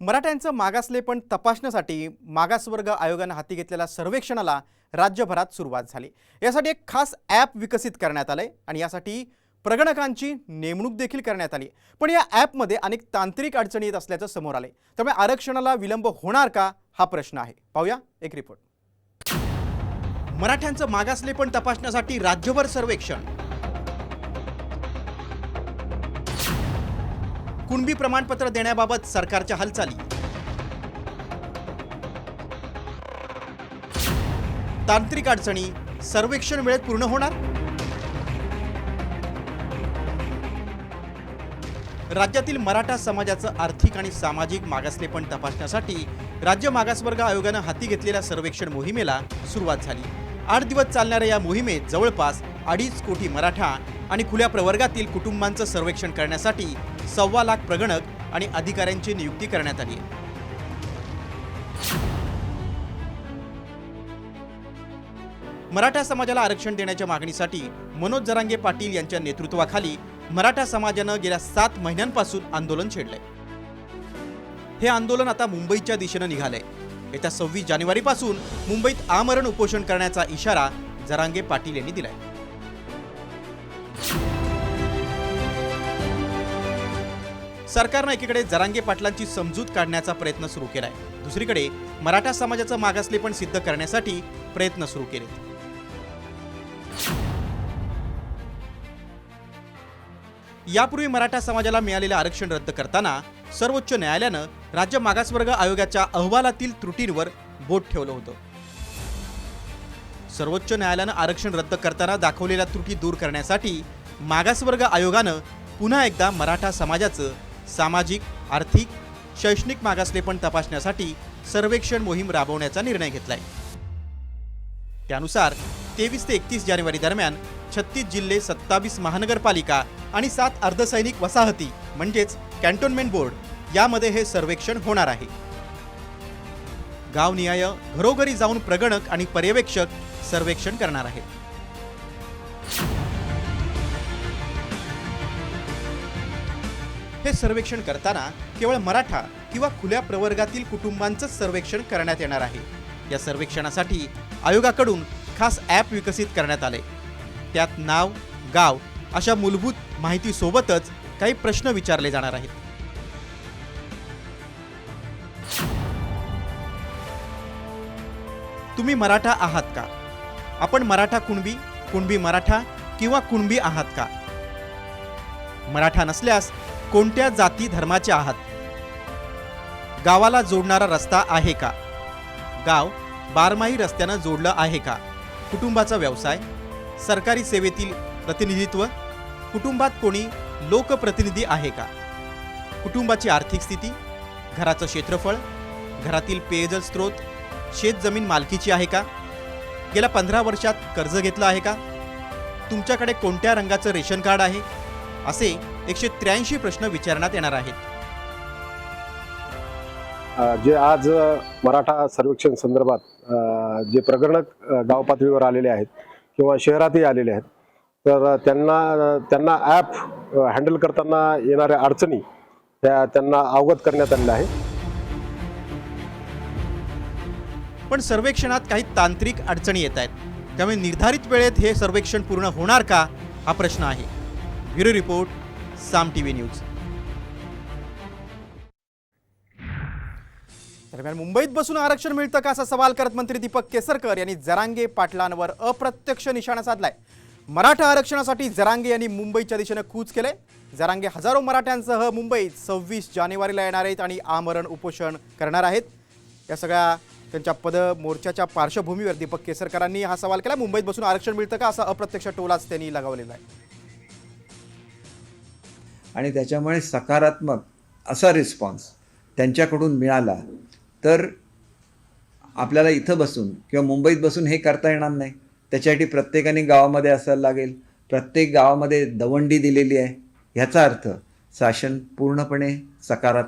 मराठ्यांचं मागासलेपण तपासण्यासाठी मागासवर्ग आयोगानं हाती घेतलेल्या सर्वेक्षणाला राज्यभरात सुरुवात झाली. यासाठी एक खास ॲप विकसित करण्यात आलं आहे आणि यासाठी प्रगणकांची नेमणूक देखील करण्यात आली. पण या ॲपमध्ये अनेक तांत्रिक अडचणी येत असल्याचं समोर आले त्यामुळे आरक्षणाला विलंब होणार का? हा प्रश्न आहे. पाहूया एक रिपोर्ट मराठ्यांचं मागासलेपण तपासण्यासाठी राज्यभर सर्वेक्षण. कुणबी प्रमाणपत्र देण्याबाबत सरकारच्या हालचाली. तांत्रिक अडचणी सर्वेक्षण वेळेत पूर्ण होणार? राज्यातील मराठा समाजाचं आर्थिक आणि सामाजिक मागासलेपण तपासण्यासाठी राज्य मागासवर्ग आयोगानं हाती घेतलेल्या सर्वेक्षण मोहिमेला सुरुवात झाली. आठ दिवस चालणाऱ्या या मोहिमेत जवळपास अडीच कोटी मराठा आणि खुल्या प्रवर्गातील कुटुंबांचं सर्वेक्षण करण्यासाठी सव्वा लाख प्रगणक आणि अधिकाऱ्यांची नियुक्ती करण्यात आली आहे. मराठा समाजाला आरक्षण देण्याच्या मागणीसाठी मनोज जरांगे पाटील यांच्या नेतृत्वाखाली मराठा समाजानं गेल्या सात महिन्यांपासून आंदोलन छेडलंय. हे आंदोलन आता मुंबईच्या दिशेनं निघालंय. येत्या सव्वीस जानेवारीपासून मुंबईत आमरण उपोषण करण्याचा इशारा जरांगे पाटील यांनी दिलाय. सरकारनं एकीकडे जरांगे पाटलांची समजूत काढण्याचा प्रयत्न सुरू केलाय. दुसरीकडे मराठा समाजाचं मागासले पण सिद्ध करण्यासाठी प्रयत्न सुरू केले यापूर्वी मराठा समाजाला मिळालेलं आरक्षण रद्द करताना सर्वोच्च न्यायालयानं राज्य मागासवर्ग आयोगाच्या अहवालातील त्रुटींवर बोट ठेवलं होतं. सर्वोच्च न्यायालयानं आरक्षण रद्द करताना दाखवलेल्या त्रुटी दूर करण्यासाठी मागासवर्ग आयोगानं पुन्हा एकदा मराठा समाजाचं सामाजिक आर्थिक शैक्षणिक मागासलेपण तपासण्यासाठी सर्वेक्षण मोहीम राबवण्याचा निर्णय घेतलाय. त्यानुसार तेवीस ते एकतीस जानेवारी दरम्यान छत्तीस जिल्हे सत्तावीस महानगरपालिका आणि सात अर्धसैनिक वसाहती म्हणजेच कॅन्टोन्मेंट बोर्ड यामध्ये हे सर्वेक्षण होणार आहे. गावनिहाय घरोघरी जाऊन प्रगणक आणि पर्यवेक्षक सर्वेक्षण करणार आहेत. हे सर्वेक्षण करताना केवळ मराठा किंवा खुल्या प्रवर्गातील कुटुंबांचंच सर्वेक्षण करण्यात येणार आहे. या सर्वेक्षणासाठी आयोगाकडून खास ॲप विकसित करण्यात आले. त्यात नाव गाव अशा मूलभूत माहितीसोबतच काही प्रश्न विचारले जाणार आहेत. तुम्ही मराठा आहात का? आपण मराठा कुणबी कुणबी मराठा किंवा कुणबी आहात का? मराठा नसल्यास कोणत्या जाती धर्माचे आहात? गावाला जोडणारा रस्ता आहे का? गाव बारमाही रस्त्यानं जोडलं आहे का? कुटुंबाचा व्यवसाय सरकारी सेवेतील प्रतिनिधित्व कुटुंबात कोणी लोकप्रतिनिधी आहे का? कुटुंबाची आर्थिक स्थिती घराचं क्षेत्रफळ घरातील पेयजल स्रोत शेतजमीन मालकीची आहे का? गेल्या पंधरा वर्षात कर्ज घेतलं आहे का? तुमच्याकडे कोणत्या रंगाचं रेशन कार्ड आहे? असे एकशे त्र्याऐंशी प्रश्न विचारण्यात येणार आहेत. जे आज मराठा सर्वेक्षण संदर्भात जे अ, गाव पातळीवर आलेले आहेत किंवा शहरातही आलेले आहेत तर त्यांना त्यांना ॲप हँडल करताना येणाऱ्या अडचणी त्या त्यांना अवगत करण्यात आलेल्या आहे पण सर्वेक्षणात काही तांत्रिक अडचणी येत आहेत. त्यामुळे निर्धारित वेळेत हे सर्वेक्षण पूर्ण होणार का? हा प्रश्न आहे. Bureau report Saam TV news. दरम्यान मुंबईत बसून आरक्षण मिळतं का असा सवाल करत मंत्री दीपक केसरकर यांनी जरांगे पाटलांवर अप्रत्यक्ष निशाणा साधलाय. मराठा आरक्षणासाठी जरांगे यांनी मुंबईच्या दिशेनं कूच केले जरांगे हजारो मराठ्यांसह मुंबईत सव्वीस जानेवारीला येणार आहेत आणि आमरण उपोषण करणार आहेत. या सगळ्या त्यांच्या पद मोर्चाच्या पार्श्वभूमीवर दीपक केसरकरांनी हा सवाल केला. मुंबईत बसून आरक्षण मिळतं का असा अप्रत्यक्ष टोलाच त्यांनी लगावलेला आहे. आणि त्याच्यामुळे सकारात्मक असा रिस्पॉन्स त्यांच्याकडून मिळाला तर आपल्याला इथं बसून किंवा मुंबईत बसून हे करता येणार नाही. त्याच्यासाठी प्रत्येकाने गावामध्ये असायला लागेल. प्रत्येक गावामध्ये दवंडी दिलेली आहे. ह्याचा अर्थ शासन पूर्णपणे सकारात्मक